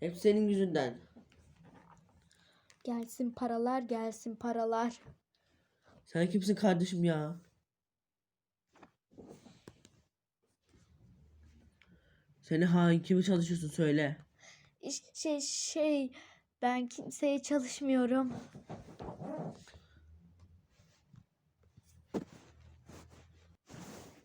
Hep senin yüzünden. Gelsin paralar gelsin paralar. Sen kimsin kardeşim ya? Seni hain kimi çalışıyorsun söyle. İş- Şey şey ben kimseye çalışmıyorum.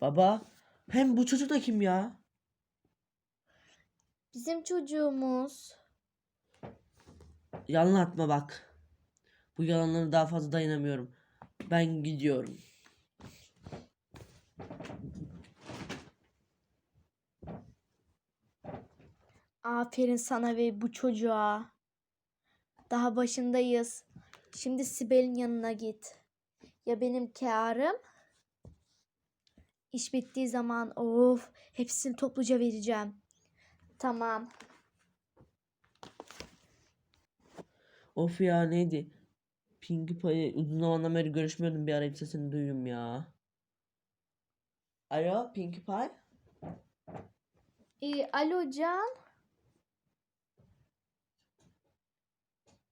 Baba. Hem bu çocuk da kim ya? Bizim çocuğumuz. Yalan atma bak. Bu yalanlara daha fazla dayanamıyorum. Ben gidiyorum. Aferin sana ve bu çocuğa. Daha başındayız. Şimdi Sibel'in yanına git. Ya benim kârım? İş bittiği zaman of hepsini topluca vereceğim. Tamam. Of ya neydi? Pinkie Pie uzun zamandan beri görüşmüyordum bir arayıp sesini duyuyorum ya. Alo Pinkie Pie? Ee, alo Can.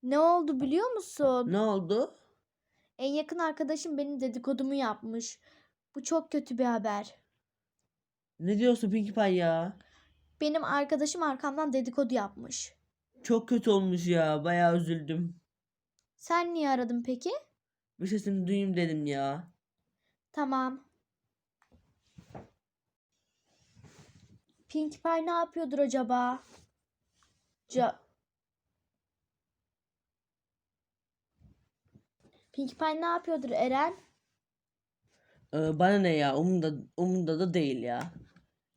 Ne oldu biliyor musun? Ne oldu? En yakın arkadaşım benim dedikodumu yapmış. Bu çok kötü bir haber. Ne diyorsun Pinkie Pie ya? Benim arkadaşım arkamdan dedikodu yapmış. Çok kötü olmuş ya. Bayağı üzüldüm. Sen niye aradın peki? Bir sesini duyayım dedim ya. Tamam. Pink Pie ne yapıyordur acaba? Ca Pink Pie ne yapıyordur Eren? Ee, bana ne ya? Umunda, umunda da değil ya.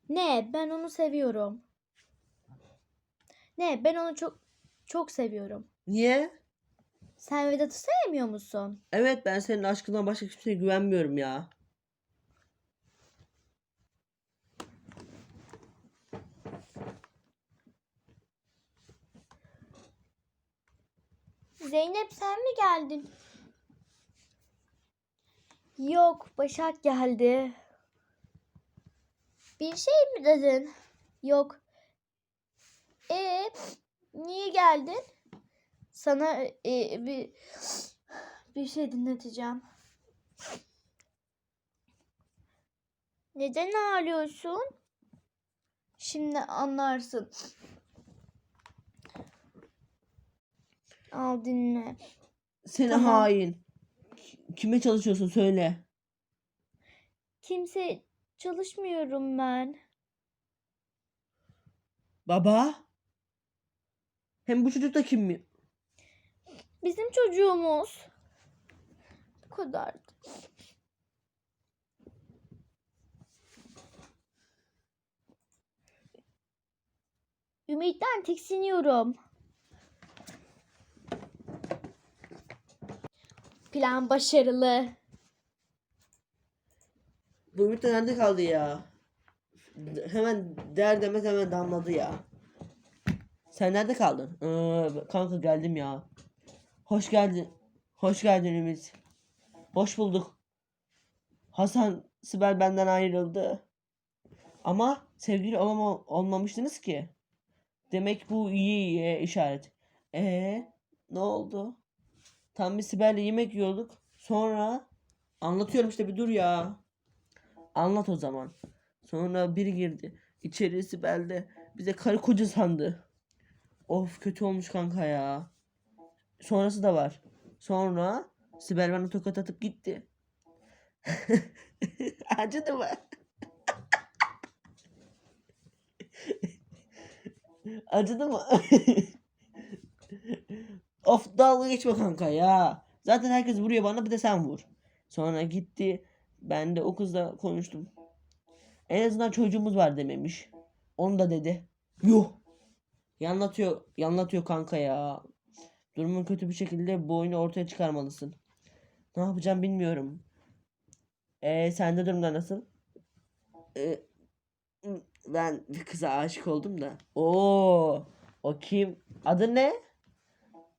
Ne? Ben onu seviyorum. Ne? Ben onu çok çok seviyorum. Niye? Sen Vedat'ı sevmiyor musun? Evet ben senin aşkından başka kimseye güvenmiyorum ya. Zeynep sen mi geldin? Yok, Başak geldi. Bir şey mi dedin? Yok. E niye geldin? Sana e, bir bir şey dinleteceğim. Neden ağlıyorsun? Şimdi anlarsın. Al dinle. Seni Tamam. hain. Ki- Kime çalışıyorsun söyle. Kimse çalışmıyorum ben. Baba? Hem bu çocuk da kim mi? Bizim çocuğumuz. Bu kadar. Ümit'ten tiksiniyorum. Plan başarılı. Bu ümit de nerede kaldı ya? Hemen der demez hemen damladı ya. Sen nerede kaldın? Ee, kanka geldim ya. Hoş geldin. Hoş geldin Ümit. Hoş bulduk. Hasan Sibel benden ayrıldı. Ama sevgili olama, olmamıştınız ki. Demek bu iyi iyi işaret. Ee, ne oldu? Tam bir Sibel'le yemek yiyorduk. Sonra anlatıyorum işte bir dur ya. Anlat o zaman. Sonra biri girdi. İçeri Sibel de bize karı koca sandı. Of kötü olmuş kanka ya. Sonrası da var. Sonra Sibel bana tokat atıp gitti. Acıdı mı? Acıdı mı? of dalga geçme kanka ya. Zaten herkes vuruyor bana bir de sen vur. Sonra gitti. Ben de o kızla konuştum. En azından çocuğumuz var dememiş. Onu da dedi. Yuh. Yanlatıyor, yanlatıyor kanka ya. Durumun kötü bir şekilde bu oyunu ortaya çıkarmalısın. Ne yapacağım bilmiyorum. Ee, sende durumda nasıl? Ee, ben bir kıza aşık oldum da. Oo, o kim? Adı ne?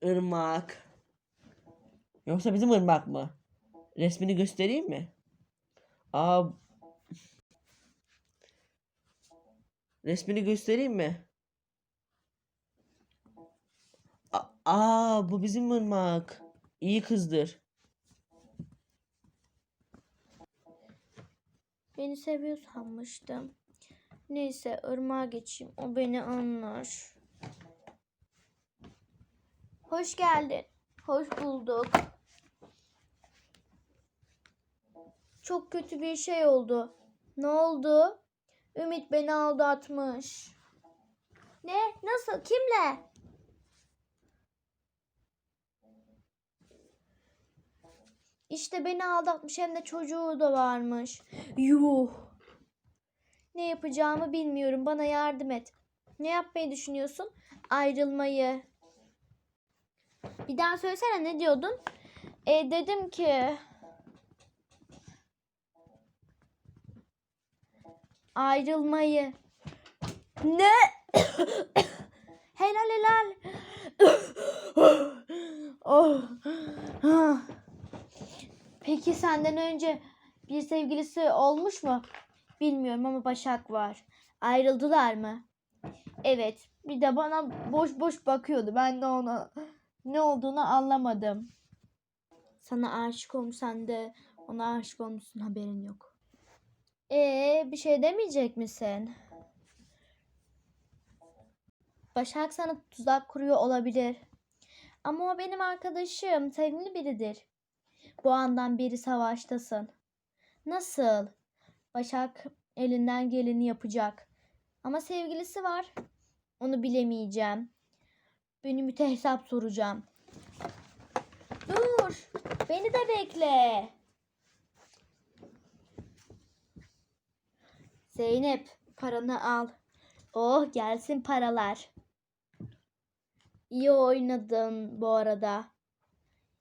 Irmak. Yoksa bizim Irmak mı? Resmini göstereyim mi? Aa, resmini göstereyim mi? Aa bu bizim ırmak. İyi kızdır. Beni seviyor sanmıştım. Neyse ırmağa geçeyim. O beni anlar. Hoş geldin. Hoş bulduk. Çok kötü bir şey oldu. Ne oldu? Ümit beni aldatmış. Ne? Nasıl? Kimle? İşte beni aldatmış hem de çocuğu da varmış. Yuh. Ne yapacağımı bilmiyorum. Bana yardım et. Ne yapmayı düşünüyorsun? Ayrılmayı. Bir daha söylesene ne diyordun? E dedim ki ayrılmayı. Ne? helal helal. oh. Peki senden önce bir sevgilisi olmuş mu? Bilmiyorum ama Başak var. Ayrıldılar mı? Evet. Bir de bana boş boş bakıyordu. Ben de ona ne olduğunu anlamadım. Sana aşık olmuş sen de ona aşık olmuşsun haberin yok. Ee, bir şey demeyecek misin? Başak sana tuzak kuruyor olabilir. Ama o benim arkadaşım, sevimli biridir. Bu andan beri savaştasın. Nasıl? Başak elinden geleni yapacak. Ama sevgilisi var. Onu bilemeyeceğim. Benim müte hesap soracağım. Dur. Beni de bekle. Zeynep paranı al. Oh gelsin paralar. İyi oynadın bu arada.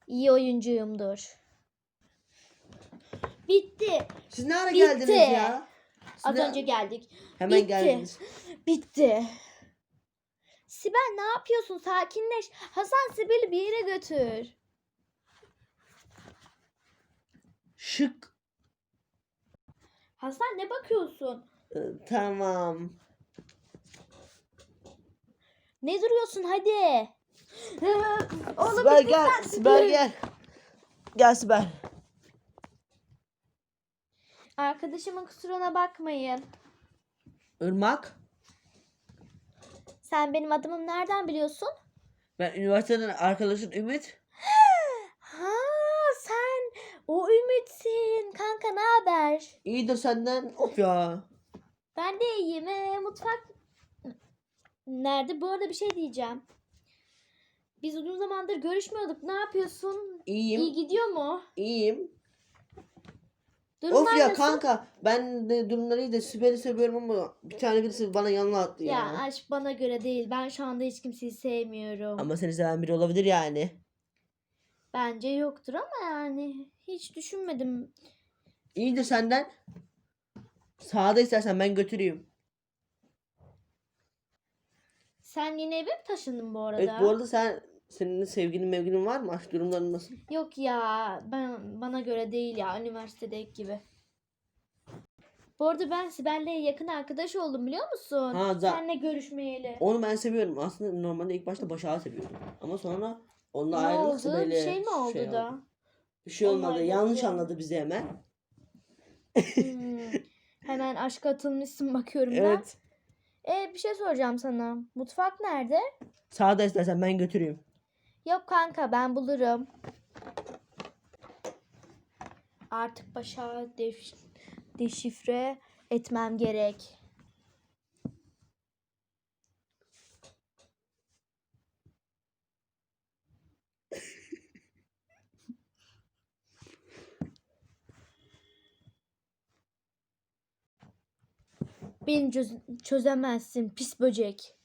İyi oyuncuyumdur. Bitti. Siz ne ara Bitti. geldiniz ya? Siz Az ne- önce geldik. Hemen bitti. geldiniz. Bitti. Sibel ne yapıyorsun? Sakinleş. Hasan Sibel'i bir yere götür. Şık. Hasan ne bakıyorsun? Ee, Tamam. Ne duruyorsun hadi. Oğlum Sibel gel. Sibel gel. Gel Sibel. Arkadaşımın kusuruna bakmayın. Irmak. Sen benim adımı nereden biliyorsun? Ben üniversiteden arkadaşın Ümit. Ha sen o Ümit'sin. Kanka ne haber? İyidir senden. Of ya. Ben de iyiyim. Ee, mutfak nerede? Bu arada bir şey diyeceğim. Biz uzun zamandır görüşmüyorduk. Ne yapıyorsun? İyiyim. İyi gidiyor mu? İyiyim. Durumlar of ya nasıl? kanka ben de durumları iyi de Sibel'i seviyorum ama bir tane birisi bana yanına attı ya. Ya aşk bana göre değil. Ben şu anda hiç kimseyi sevmiyorum. Ama seni seven biri olabilir yani. Bence yoktur ama yani hiç düşünmedim. İyidir senden. Sağda istersen ben götüreyim. Sen yeni eve mi taşındın bu arada? Evet bu arada sen senin sevgilin mevgilin var mı? Aşk durumların nasıl? Yok ya ben bana göre değil ya üniversitedeki gibi. Bu arada ben Sibel'le yakın arkadaş oldum biliyor musun? Ha, za- Seninle görüşmeyeli. Onu ben seviyorum. Aslında normalde ilk başta Başak'ı seviyordum. Ama sonra onunla ne oldu? Sibel'e Bir şey mi oldu şey da? oldu. Bir şey olmadı. Onlar Yanlış bekliyor. anladı bizi hemen. Hmm, Hemen aşka atılmışsın bakıyorum Evet. da. E bir şey soracağım sana. Mutfak nerede? Sağda istersen ben götüreyim. Yok kanka ben bulurum. Artık başa def- deşifre etmem gerek. Beni çöz- çözemezsin pis böcek.